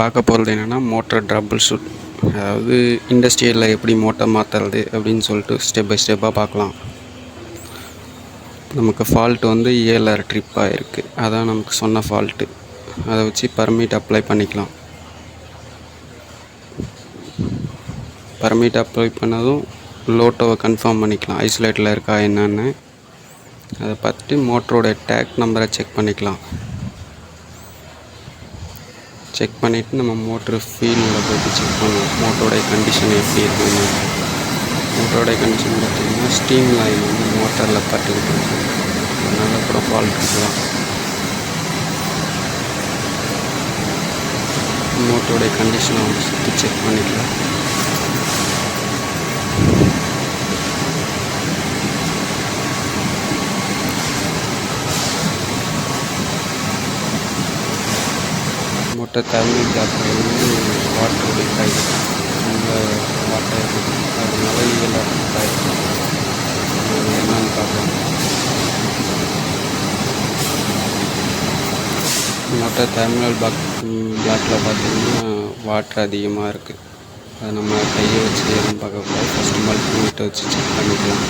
பார்க்க போகிறது என்னென்னா மோட்டர் ட்ரபுள் ஷூட் அதாவது இண்டஸ்ட்ரியலில் எப்படி மோட்டர் மாற்றுறது அப்படின்னு சொல்லிட்டு ஸ்டெப் பை ஸ்டெப்பாக பார்க்கலாம். நமக்கு ஃபால்ட் வந்து ஏழரை ட்ரிப் ஆகிருக்கு அதான் நமக்கு சொன்ன ஃபால்ட்டு அதை வச்சு பர்மிட் அப்ளை பண்ணிக்கலாம். பர்மிட் அப்ளை பண்ணதும் லோட்டோவை கன்ஃபார்ம் பண்ணிக்கலாம். ஐசோலேட்டில் இருக்கா என்னன்னு. அதை பார்த்துட்டு மோட்டரோட டேக் நம்பரை செக் பண்ணிக்கலாம். செக் பண்ணிவிட்டு நம்ம மோட்ரு ஃபீல்டில் போய்ட்டு செக் பண்ணுவோம். மோட்டரோடைய கண்டிஷன் எப்படி இருக்குன்னு. மோட்டரோடைய கண்டிஷன் பார்த்திங்கன்னா ஸ்டீம் லைன் வந்து மோட்டரில் பட்டுக்கிட்டு இருக்கு அதனால் கூட ஃபால்ட் இருக்கலாம். மோட்டரோடைய கண்டிஷனை வந்து சுற்றி செக் பண்ணிக்கலாம். மற்ற தமிழ் டாக்டர் வந்து வாட்டர் லீக் இந்த ரொம்ப வாட்டர் அதனால இதெல்லாம் என்னன்னு பார்க்கலாம் மற்ற தமிழ் பாக் பிளாக்கில் பார்த்தீங்கன்னா வாட்டர் அதிகமாக இருக்குது அதை நம்ம கையை வச்சு எதுவும் பார்க்கக்கூடாது. ஃபஸ்ட்டு மல்டிமீட்டர் வச்சு செக் பண்ணிக்கலாம்.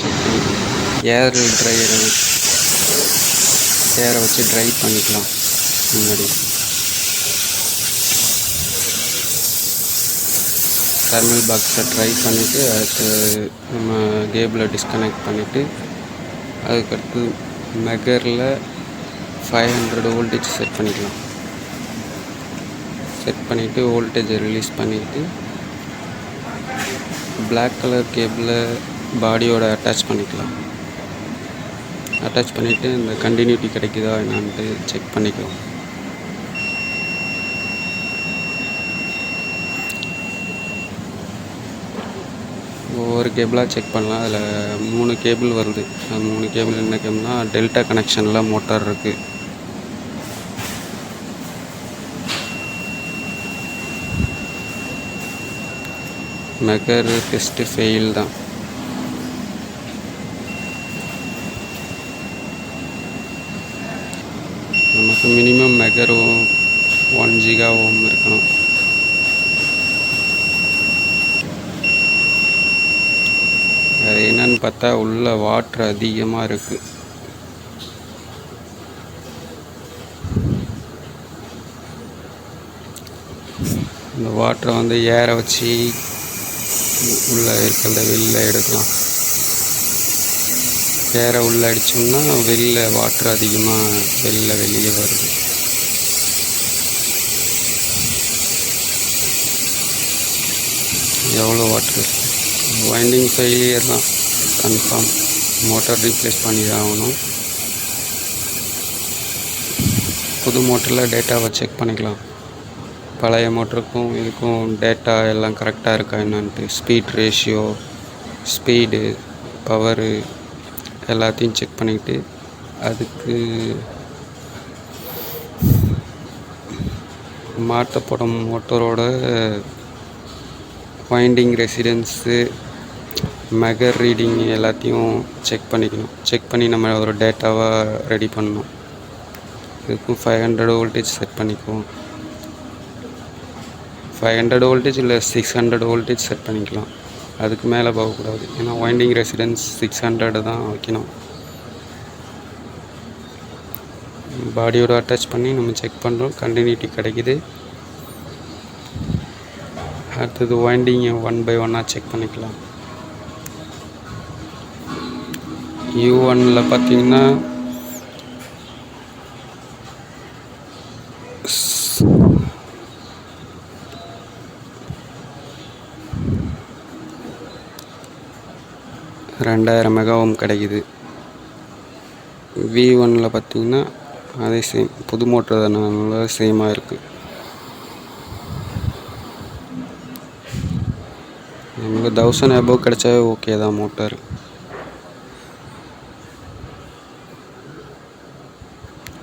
செக் பண்ணி ஏர் ட்ரையரை ஏரை வச்சு ட்ரை பண்ணிக்கலாம். முன்னாடி. தெர்மல் பாக்ஸை ட்ரை பண்ணிவிட்டு அடுத்து நம்ம கேபிளை டிஸ்கனெக்ட் பண்ணிவிட்டு அதுக்கடுத்து மெகரில் ஃபைவ் ஹண்ட்ரட் வோல்டேஜ் செட் பண்ணிக்கலாம். செட் பண்ணிவிட்டு வோல்டேஜை ரிலீஸ் பண்ணிவிட்டு பிளாக் கலர் கேபிளை பாடியோட அட்டாச் பண்ணிக்கலாம். அட்டாச் பண்ணிவிட்டு இந்த கண்டினியூட்டி கிடைக்குதா என்னான்ட்டு செக் பண்ணிக்கலாம். ஒவ்வொரு கேபிளாக செக் பண்ணலாம். அதில் மூணு கேபிள் வருது. அந்த மூணு கேபிள் என்ன கேபிள்னா டெல்டா கனெக்ஷனில் மோட்டார் இருக்குது மெகர் டெஸ்ட்டு ஃபெயில் தான். நமக்கு minimum megger one giga ohm இருக்கணும் அது என்னன்னு பார்த்தா உள்ள வாட்ரு அதிகமாக இருக்குது இந்த வாட்டரை வந்து ஏற வச்சு உள்ளே இருக்கிறத வெளில எடுக்கலாம். ஏற உள்ளே அடித்தோம்னா வெளில வாட்ரு அதிகமாக வெளில வெளியே வருது. எவ்வளோ வாட்ரு வைண்டிங் ஃபெயிலியர் தான். கன்ஃபார்ம். மோட்டர் ரீப்ளேஸ் பண்ணி தான் ஆகணும். புது மோட்டரில் டேட்டாவை செக் பண்ணிக்கலாம். பழைய மோட்டருக்கும் இதுக்கும் டேட்டா எல்லாம் கரெக்டாக இருக்கா என்னான்ட்டு. ஸ்பீட் ரேஷியோ ஸ்பீடு பவரு எல்லாத்தையும் செக் பண்ணிக்கிட்டு அதுக்கு மாற்றப்படும் மோட்டரோட வைண்டிங் ரெசிடென்ஸு மெகர் ரீடிங் எல்லாத்தையும் செக் பண்ணிக்கணும். செக் பண்ணி நம்ம ஒரு டேட்டாவாக ரெடி பண்ணணும். இதுக்கும் ஃபைவ் ஹண்ட்ரட் வோல்டேஜ் செட் பண்ணிக்குவோம். ஃபைவ் ஹண்ட்ரட் வோல்டேஜ் இல்லை சிக்ஸ் ஹண்ட்ரட் வோல்டேஜ் செட் பண்ணிக்கலாம். அதுக்கு மேலே போகக்கூடாது. ஏன்னா வைண்டிங் ரெசிடென்ஸ் சிக்ஸ் ஹண்ட்ரட் தான் வைக்கணும். பாடியோட அட்டாச் பண்ணி நம்ம செக் பண்ணுறோம் கண்டினியூட்டி கிடைக்குது. அடுத்தது வைண்டிங்கை ஒன் பை ஒன்னாக செக் பண்ணிக்கலாம். யூ ஒனில் பார்த்தீங்கன்னா ரெண்டாயிரம் மெகாவும் கிடைக்குது. வி ஒனில் பார்த்தீங்கன்னா அதே சேம் புது மோட்டர் தானே சேமாக இருக்குது நமக்கு தௌசண்ட் அபோவ் கிடைச்சாவே ஓகே தான் மோட்டார்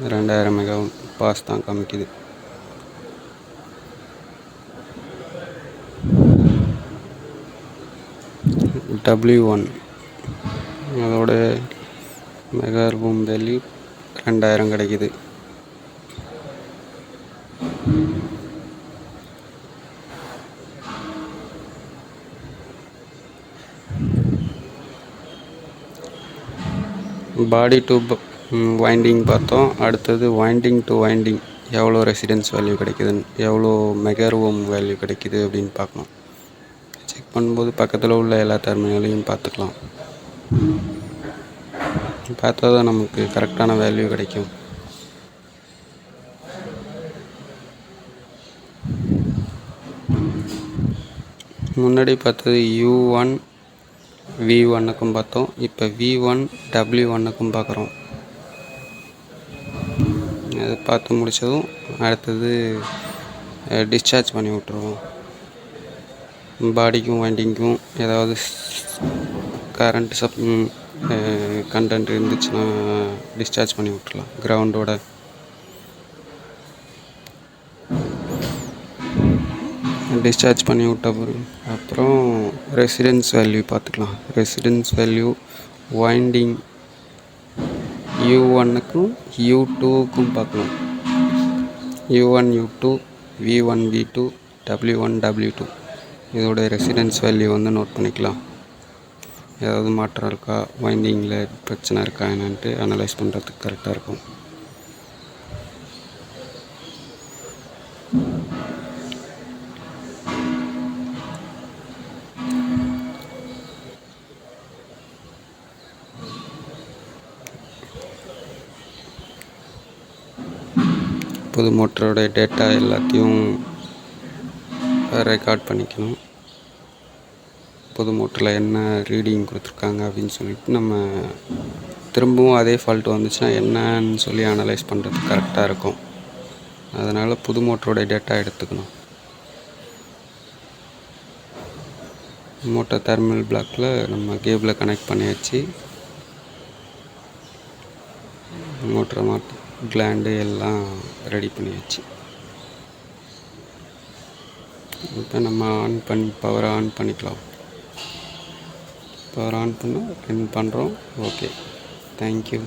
ரெண்டாயிரம் மெகா பாஸ் தான் காமிக்குது. டபிள்யூ ஒன் அதோட மெகா ரூம் வேல்யூ ரெண்டாயிரம் கிடைக்குது. பாடி டு வைண்டிங் பார்த்தோம். அடுத்தது வைண்டிங் டு வைண்டிங் எவ்வளோ ரெசிடென்ஸ் வேல்யூ கிடைக்குதுன்னு எவ்வளோ மெகர்வோம் வேல்யூ கிடைக்குது அப்படின்னு பார்க்கணும் செக் பண்ணும்போது பக்கத்தில் உள்ள எல்லா டெர்மினலையும் பார்த்துக்கலாம். பார்த்தா தான் நமக்கு கரெக்டான வேல்யூ கிடைக்கும். முன்னாடி பார்த்தது யூ ஒன் வி ஒன்னுக்கும் பார்த்தோம். இப்போ வி ஒன் டபிள்யூ ஒன்னுக்கும் பார்க்குறோம். அது பார்த்து முடித்ததும் அடுத்தது டிஸ்சார்ஜ் பண்ணி விட்ருவோம் பாடிக்கும் வண்டிக்கும் ஏதாவது கரண்ட் சப் கண்டென்ட் இருந்துச்சுன்னா டிஸ்சார்ஜ் பண்ணி விட்றலாம் கிரவுண்டோட டிஸ்சார்ஜ் பண்ணி விட்ட பிறகு அப்புறம் ரெசிடென்ஸ் வேல்யூ பார்த்துக்கலாம். ரெசிடென்ஸ் வேல்யூ வைண்டிங் யூ ஒன்னுக்கும் யூ டூக்கும் பார்க்கலாம். U one U two V one V two W one W two இதோட ரெசிடென்ஸ் வேல்யூ வந்து நோட் பண்ணிக்கலாம். ஏதாவது மாற்றம் இருக்கா? வைண்டிங்கில் பிரச்சனை இருக்கா என்னன்ட்டு அனலைஸ் பண்ணுறதுக்கு கரெக்டாக இருக்கும். புது மோட்டரோட டேட்டா எல்லாத்தையும் ரெக்கார்ட் பண்ணிக்கணும். புது மோட்டரில் என்ன ரீடிங் கொடுத்துருக்காங்க அப்படின்னு சொல்லிட்டு நம்ம திரும்பவும் அதே ஃபால்ட் வந்துச்சுன்னா என்னன்னு சொல்லி அனலைஸ் பண்ணுறது கரெக்டாக இருக்கும். அதனால் புது மோட்டரோட டேட்டா எடுத்துக்கணும். மோட்டர் தெர்மல் பிளாக்கில் நம்ம கேபிளை கனெக்ட் பண்ணியாச்சு. மோட்டரை மாட்டி கிளாண்டு எல்லாம் ரெடி பண்ணியாச்சு. இப்போ நம்ம ஆன் பண்ணி பவரை ஆன் பண்ணிக்கலாம். பவர் ஆன் பண்ணால் ரன் பண்ணுறோம் ஓகே தேங்க்யூ